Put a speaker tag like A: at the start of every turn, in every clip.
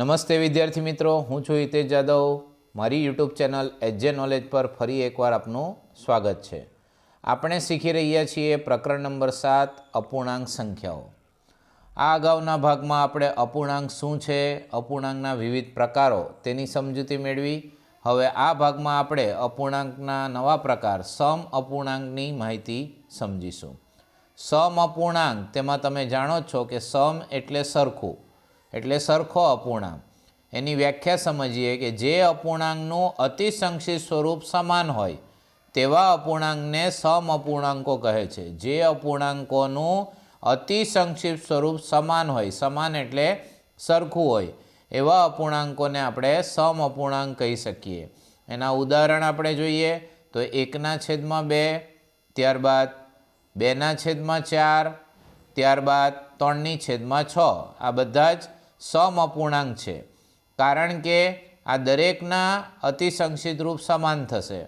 A: નમસ્તે વિદ્યાર્થી મિત્રો, હું છું હિતેશ જાદવ. મારી યુટ્યુબ ચેનલ એજે નોલેજ પર ફરી એકવાર આપનું સ્વાગત છે. આપણે શીખી રહ્યા છીએ પ્રકરણ નંબર સાત, અપૂર્ણાંક સંખ્યાઓ. આ અગાઉના ભાગમાં આપણે અપૂર્ણાંક શું છે, અપૂર્ણાંકના વિવિધ પ્રકારો તેની સમજૂતી મેળવી. હવે આ ભાગમાં આપણે અપૂર્ણાંકના નવા પ્રકાર, સમ અપૂર્ણાંકની માહિતી સમજીશું. સમ અપૂર્ણાંક, તેમાં તમે જાણો છો કે સમ એટલે સરખું. એટલે સરખો અપૂર્ણાંક. એની વ્યાખ્યા સમજીએ કે જે અપૂર્ણાંકનું અતિસંક્ષિપ્ત સ્વરૂપ સમાન હોય, તેવા અપૂર્ણાંકને સમ અપૂર્ણાંકો કહે છે. જે અપૂર્ણાંકોનું અતિસંક્ષિપ્ત સ્વરૂપ સમાન હોય, સમાન એટલે સરખું હોય, એવા અપૂર્ણાંકોને આપણે સમ અપૂર્ણાંક કહી શકીએ. એના ઉદાહરણ આપણે જોઈએ તો એકના છેદમાં બે, ત્યારબાદ બેના છેદમાં ચાર, ત્યારબાદ ત્રણની છેદમાં છ. આ બધા જ સમ અપૂર્ણાંક છે. કારણ કે આ દરેકના અતિસંક્ષિત રૂપ સમાન થશે.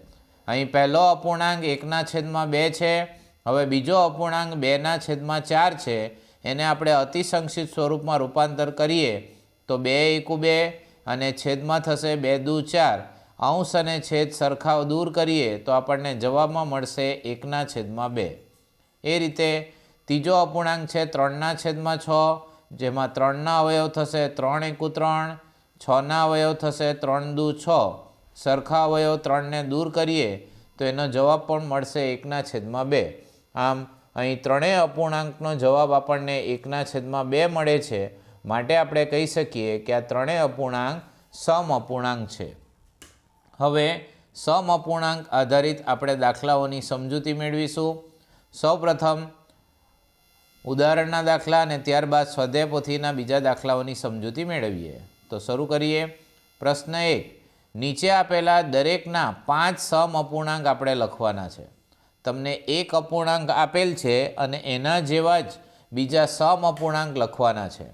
A: અહીં પહેલો અપૂર્ણાંક એકના છેદમાં બે છે. હવે બીજો અપૂર્ણાંક બેના છેદમાં ચાર છે. એને આપણે અતિસંક્ષિત સ્વરૂપમાં રૂપાંતર કરીએ તો બે એકુ બે અને છેદમાં થશે બે દુ ચાર. અંશ અને છેદ સરખાઓ દૂર કરીએ તો આપણને જવાબમાં મળશે એકના છેદમાં બે. એ રીતે ત્રીજો અપૂર્ણાંક છે ત્રણના છેદમાં છ. જેમાં ત્રણના અવયવ થશે, ત્રણ એકુ ત્રણ છના અવયવ થશે, ત્રણ દુ છ. સરખા અવયવ ત્રણને દૂર કરીએ તો એનો જવાબ પણ મળશે એકના છેદમાં બે. આમ, અહીં ત્રણેય અપૂર્ણાંકનો જવાબ આપણને એકના છેદમાં બે મળે છે. માટે આપણે કહી શકીએ કે આ ત્રણેય અપૂર્ણાંક સમ અપૂર્ણાંક છે. હવે, સમ અપૂર્ણાંક આધારિત આપણે દાખલાઓની સમજૂતી મેળવીશું. સૌપ્રથમ ઉદાહરણના દાખલા અને ત્યારબાદ સ્વાધ્યાય પોથીના બીજા દાખલાઓની સમજૂતી મેળવીએ. તો શરૂ કરીએ. પ્રશ્ન એક. નીચે આપેલા દરેકના પાંચ સમ અપૂર્ણાંક આપણે લખવાના છે. તમને એક અપૂર્ણાંક આપેલ છે અને એના જેવા જ બીજા સમ અપૂર્ણાંક લખવાના છે.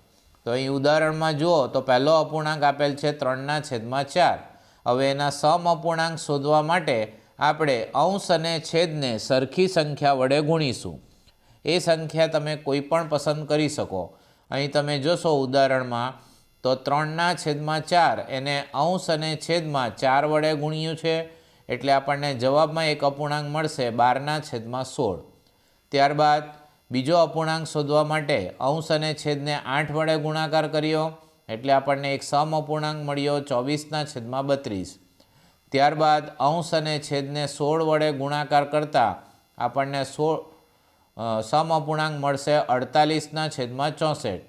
A: તો અહીં ઉદાહરણમાં જુઓ તો પહેલો અપૂર્ણાંક આપેલ છે ત્રણના છેદમાં ચાર. હવે એના સમ અપૂર્ણાંક શોધવા માટે આપણે અંશ અને છેદને સરખી સંખ્યા વડે ગુણીશું. એ સંખ્યા તમે કોઈ પણ પસંદ કરી શકો. અહીં તમે જોશો ઉદાહરણમાં, તો ત્રણના છેદમાં ચાર, એને અંશ અને છેદમાં ચાર વડે ગુણ્યું છે, એટલે આપણને જવાબમાં એક અપૂર્ણાંક મળશે બારના છેદમાં સોળ. ત્યારબાદ, બીજો અપૂર્ણાંક શોધવા માટે અંશ અને છેદને આઠ વડે ગુણાકાર કર્યો, એટલે આપણને એક સમ અપૂર્ણાંક મળ્યો ચોવીસના છેદમાં બત્રીસ. ત્યારબાદ, અંશ અને છેદને સોળ વડે ગુણાકાર કરતાં આપણને સોળ સમ અપૂર્ણાંક મળશે અડતાલીસના છેદમાં ચોસઠ.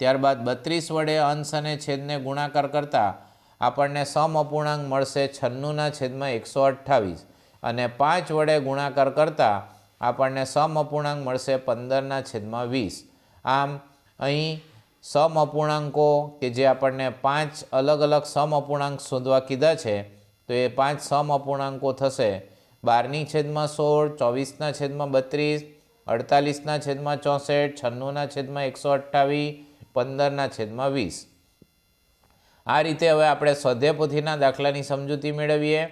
A: ત્યારબાદ બત્રીસ વડે અંશ અને છેદને ગુણાકાર કરતાં આપણને સમ અપૂર્ણાંક મળશે છન્નુંના છેદમાં એકસો અઠ્ઠાવીસ. અને પાંચ વડે ગુણાકાર કરતાં આપણને સમ અપૂર્ણાંક મળશે પંદરના છેદમાં વીસ. આમ, અહીં સમ અપૂર્ણાંકો કે જે આપણને પાંચ અલગ અલગ સમ અપૂર્ણાંક શોધવા કીધા છે, તો એ પાંચ સમ અપૂર્ણાંકો થશે બારની છેદમાં સોળ, ચોવીસના છેદમાં બત્રીસ અડતાલીસના છેદમાં ચોસઠ, છન્નુંના છેદમાં એકસો અઠ્ઠાવીસ પંદરના છેદમાં વીસ. આ રીતે હવે આપણે સ્વાધ્યાય પોથીના દાખલાની સમજૂતી મેળવીએ,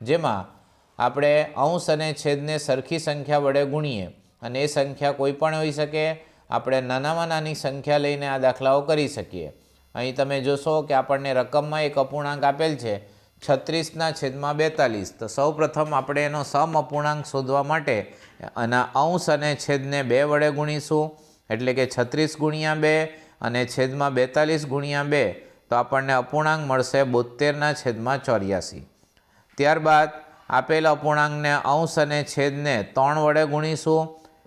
A: જેમાં આપણે અંશ અને છેદને સરખી સંખ્યા વડે ગુણીએ અને એ સંખ્યા કોઈ પણ હોઈ શકે, આપણે નાનામાં નાની સંખ્યા લઈને આ દાખલાઓ કરી શકીએ. અહીં તમે જોશો કે આપણને રકમમાં એક અપૂર્ણાંક આપેલ છે છત્રીસના છેદમાં બેતાલીસ. તો સૌ પ્રથમ આપણે એનો સમ અપૂર્ણાંક શોધવા માટે આના અંશ અને છેદને બે વડે ગુણીશું. એટલે કે છત્રીસ ગુણ્યા બે અને છેદમાં બેતાલીસ ગુણ્યા બે. તો આપણને અપૂર્ણાંક મળશે બોતેરના છેદમાં ચોર્યાસી. ત્યારબાદ આપેલ અપૂર્ણાંકને અંશ અને છેદને ત્રણ વડે ગુણીશું.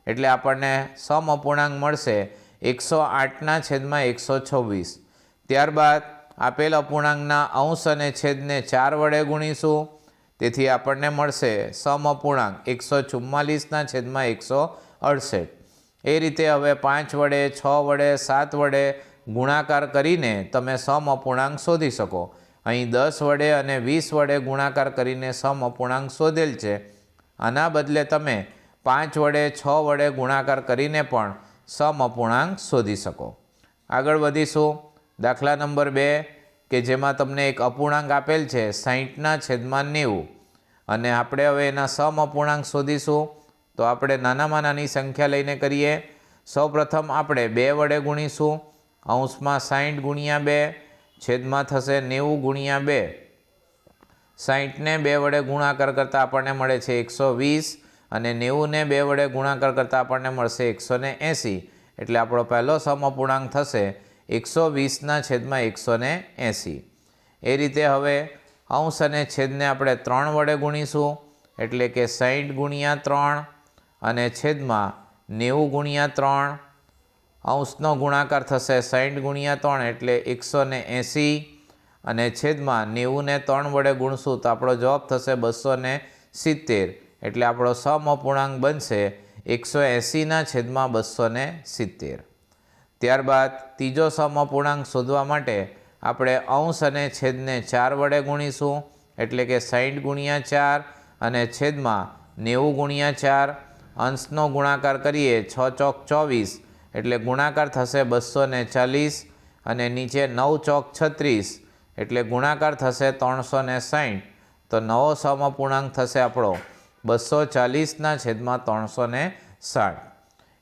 A: એટલે આપણને સમ અપૂર્ણાંક મળશે એકસો આઠના છેદમાં એકસો છવ્વીસ. ત્યારબાદ આપેલ અપૂર્ણાંકના અંશ અને છેદને ચાર વડે ગુણીશું. તેથી આપણને મળશે સમ અપૂર્ણાંક એકસો ચુમ્માલીસના છેદમાં એકસો અડસઠ. એ રીતે હવે પાંચ વડે, છ વડે, સાત વડે ગુણાકાર કરીને તમે સમ અપૂર્ણાંક શોધી શકો. અહીં દસ વડે અને વીસ વડે ગુણાકાર કરીને સમ અપૂર્ણાંક શોધેલ છે. આના બદલે તમે પાંચ વડે, છ વડે ગુણાકાર કરીને પણ સમ અપૂર્ણાંક શોધી શકો. આગળ વધીશું. દાખલા નંબર બે, કે જેમાં તમને એક અપૂર્ણાંક આપેલ છે, સાહીઠના છેદમાં નેવું. અને આપણે હવે એના સમ અપૂર્ણાંક શોધીશું. તો આપણે નાનામાં નાની સંખ્યા લઈને કરીએ. સૌપ્રથમ આપણે બે વડે ગુણીશું. અંશમાં સાહીઠ ગુણ્યા બે, છેદમાં થશે નેવું ગુણ્યા બે. સાહીઠને બે વડે ગુણાકાર કરતાં આપણને મળે છે એકસો વીસ અને નેવુંને બે વડે ગુણાકાર કરતાં આપણને મળશે એકસો ને એંસી. એટલે આપણો પહેલો સમઅપૂર્ણાંક થશે એકસો વીસના છેદમાં એકસો ને એંસી. એ રીતે હવે અંશ અને છેદને આપણે ત્રણ વડે ગુણીશું, એટલે કે સાહીઠ ગુણ્યા ત્રણ અને છેદમાં નેવું ગુણ્યા ત્રણ. અંશનો ગુણાકાર થશે સાહીઠ ગુણ્યા ત્રણ, એટલે એકસો ને એંસી અને છેદમાં નેવુંને ત્રણ વડે ગુણશું તો આપણો જવાબ થશે બસો ને સિત્તેર એટલે આપણો સમઅપૂર્ણાંક બનશે એકસો એંસીના છેદમાં બસો ને સિત્તેર ત્યારબાદ ત્રીજો સમઅપૂર્ણાંક શોધવા માટે આપણે અંશ અને છેદને ચાર વડે ગુણીશું. એટલે કે સાઠ ગુણ્યા ચાર અને છેદમાં નેવું ગુણ્યા ચાર. અંશનો ગુણાકાર કરીએ છ ચોક ચોવીસ. એટલે ગુણાકાર થશે બસો ને ચાલીસ અને નીચે નવ ચોક છત્રીસ. એટલે ગુણાકાર થશે ત્રણસો ને સાઠ તો નવો સમઅપૂર્ણાંક થશે આપણો બસો ચાલીસના છેદમાં ત્રણસો ને સાઠ.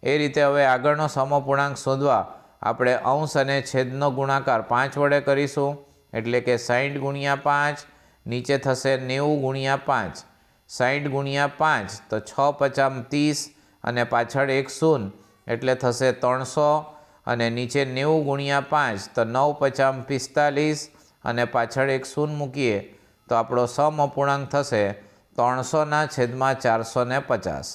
A: એ રીતે હવે આગળનો સમઅપૂર્ણાંક શોધવા આપણે અંશ અને છેદનો ગુણાકાર પાંચ વડે કરીશું. એટલે કે સાઠ ગુણ્યા પાંચ, નીચે થશે નેવું ગુણ્યા પાંચ. સાઠ ગુણ્યા પાંચ તો છ પચામ ત્રીસ અને પાછળ એક શૂન એટલે થશે ત્રણસો અને નીચે નેવું ગુણ્યા પાંચ તો નવ પચામ પિસ્તાલીસ અને પાછળ એક શૂન મૂકીએ તો આપણો સમઅપૂર્ણાંક થશે ત્રણસોના છેદમાં ચારસો ને પચાસ.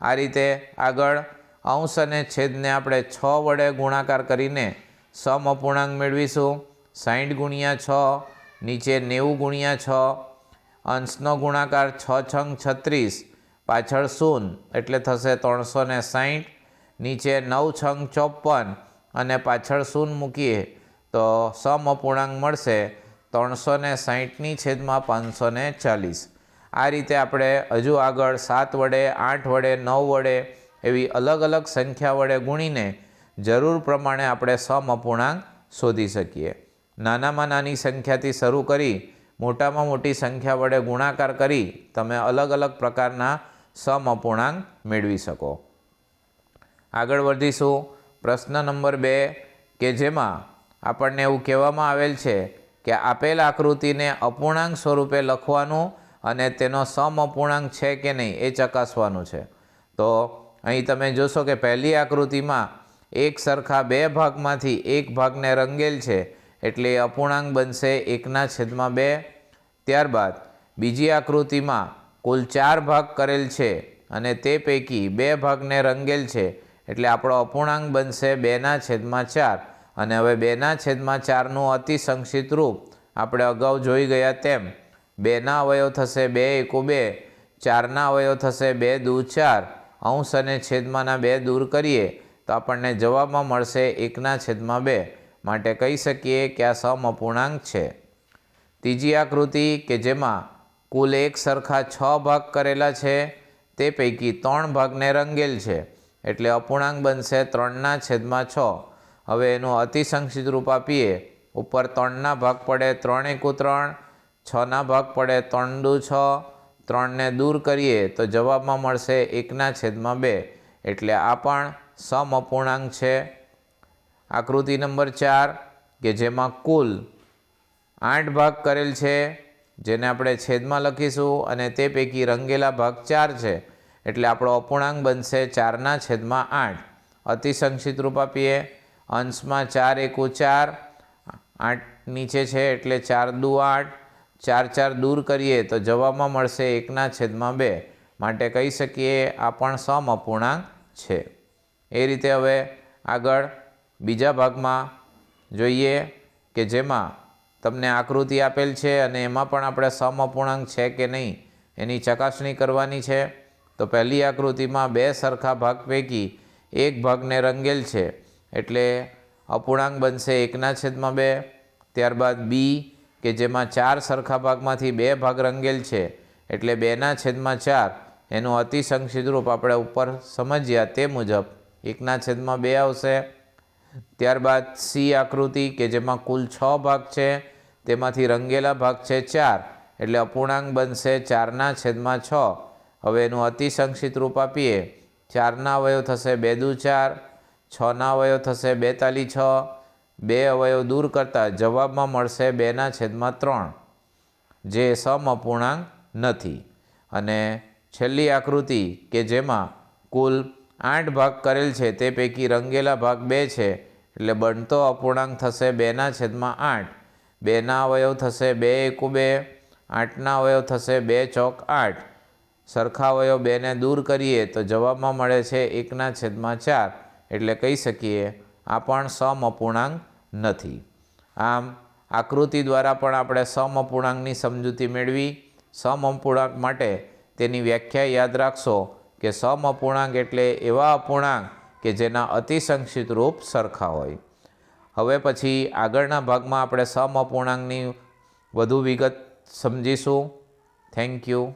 A: આ રીતે આગળ અંશ અને છેદને આપણે છ વડે ગુણાકાર કરીને સમઅપૂર્ણાંક મેળવીશું. સાઠ ગુણ્યા છ, નીચે નેવું ગુણ્યા છ, અંશનો ગુણાકાર છ છંગ છત્રીસ, પાછળ શૂન, એટલે થશે ત્રણસો ને સાહીઠ નીચે નવ છંગ ચોપન અને પાછળ શૂન મૂકીએ તો સમઅપૂર્ણાંક મળશે ત્રણસો ને સાહીઠની છેદમાં પાંચસો ચાલીસ. આ રીતે આપણે હજુ આગળ સાત વડે, આઠ વડે, નવ વડે એવી અલગ અલગ સંખ્યા વડે ગુણીને જરૂર પ્રમાણે આપણે સમઅપૂર્ણાંક શોધી શકીએ. નાનામાં નાની સંખ્યાથી શરૂ કરી, મોટામાં મોટી સંખ્યા વડે ગુણાકાર કરી, તમે અલગ અલગ પ્રકારના સમઅપૂર્ણાંક મેળવી શકો. આગળ વધીશું. પ્રશ્ન નંબર બે, કે જેમાં આપણને એવું કહેવામાં આવેલ છે કે આપેલ આકૃતિને અપૂર્ણાંક સ્વરૂપે લખવાનું અને તેનો સમઅપૂર્ણાંક છે કે નહીં એ ચકાસવાનું છે. તો અહીં તમે જોશો કે પહેલી આકૃતિમાં એક સરખા બે ભાગમાંથી એક ભાગને રંગેલ છે એટલે અપૂર્ણાંક બનશે એકના છેદમાં બે. ત્યારબાદ બીજી આકૃતિમાં કુલ ચાર ભાગ કરેલ છે અને તે પૈકી બે ભાગને રંગેલ છે એટલે આપણો અપૂર્ણાંક બનશે બેના છેદમાં ચાર. અને હવે બેના છેદમાં ચારનું અતિ સંક્ષિપ્ત રૂપ આપણે અગાઉ જોઈ ગયા તેમ બેના અવયવ થશે બે એકુ બે, ચારના અવયવ થશે બે દૂ ચાર. અંશ અને છેદમાંના બે દૂર કરીએ તો આપણને જવાબમાં મળશે એકના છેદમાં બે. માટે કહી શકીએ કે આ સમઅપૂર્ણાંક છે. ત્રીજી આકૃતિ કે જેમાં કુલ એક સરખા છ ભાગ કરેલા છે, તે પૈકી ત્રણ ભાગને રંગેલ છે. એટલે અપૂર્ણાંક બનશે ત્રણના છેદમાં છ. હવે એનું અતિસંક્ષિત રૂપ આપીએ. ઉપર ત્રણના ભાગ પડે ત્રણ એકુ ત્રણ, છના ભાગ પડે ત્રણ દુ છ. ત્રણને દૂર કરીએ તો જવાબમાં મળશે એકના છેદમાં બે. એટલે આ પણ સમઅપૂર્ણાંક છે. આકૃતિ નંબર ચાર, કે જેમાં કુલ આઠ ભાગ કરેલ છે, જેને આપણે છેદમાં લખીશું અને તે પૈકી રંગેલા ભાગ ચાર છે. એટલે આપણો અપૂર્ણાંક બનશે ચારના છેદમાં આઠ. અતિસંક્ષિત રૂપ આપીએ. અંશમાં ચાર એકુ ચાર, આઠ નીચે છે એટલે ચાર દુ આઠ. ચાર ચાર દૂર કરીએ તો જવાબમાં મળશે એકના છેદમાં બે. માટે કહી શકીએ આ પણ સમઅપૂર્ણાંક છે. એ રીતે હવે આગળ બીજા ભાગમાં જોઈએ કે જેમાં તમને આકૃતિ આપેલ છે અને એમાં પણ આપણે સમઅપૂર્ણાંક છે કે નહીં એની ચકાસણી કરવાની છે. તો પહેલી આકૃતિમાં બે સરખા ભાગ પૈકી એક ભાગને રંગેલ છે. એટલે અપૂર્ણાંક બનશે એકના છેદમાં બે. ત્યારબાદ બી કે જેમાં ચાર સરખા ભાગમાંથી બે ભાગ રંગેલ છે, એટલે બેના છેદમાં ચાર. એનું અતિસંક્ષિત રૂપ આપણે ઉપર સમજ્યા તે મુજબ. એકના છેદમાં બે આવશે. ત્યારબાદ સી આકૃતિ, કે જેમાં કુલ છ ભાગ છે, તેમાંથી રંગેલા ભાગ છે ચાર, એટલે અપૂર્ણાંક બનશે ચારના છેદમાં છ. હવે એનું અતિસંક્ષિત રૂપ આપીએ. ચારના અવયવ થશે બે દુ ચાર, છના અવયવ થશે બેતાલી છ બે અવયવ દૂર કરતાં જવાબમાં મળશે બેના છેદમાં ત્રણ, જે સમ અપૂર્ણાંક નથી. અને છેલ્લી આકૃતિ કે જેમાં કુલ આઠ ભાગ કરેલ છે તે પૈકી રંગેલા ભાગ બે છે, એટલે બનતો અપૂર્ણાંક થશે બેના છેદમાં આઠ. બેના અવયવ થશે બે એકુ બે, આઠના અવયવ થશે બે ચોક આઠ. સરખા અવયવ બેને દૂર કરીએ તો જવાબમાં મળે છે એકના છેદમાં ચાર, એટલે કહી શકીએ આ પણ સમ અપૂર્ણાંક નથી. આમ, આકૃતિ દ્વારા પણ આપણે સમ અપૂર્ણાંકની સમજૂતી મેળવી. સમ અપૂર્ણાંક માટે તેની વ્યાખ્યા યાદ રાખશો કે સમ અપૂર્ણાંક એટલે એવા અપૂર્ણાંક કે જેના અતિસંક્ષિત રૂપ સરખા હોય. હવે પછી આગળના ભાગમાં આપણે સમ અપૂર્ણાંકની વધુ વિગત સમજીશું. Thank you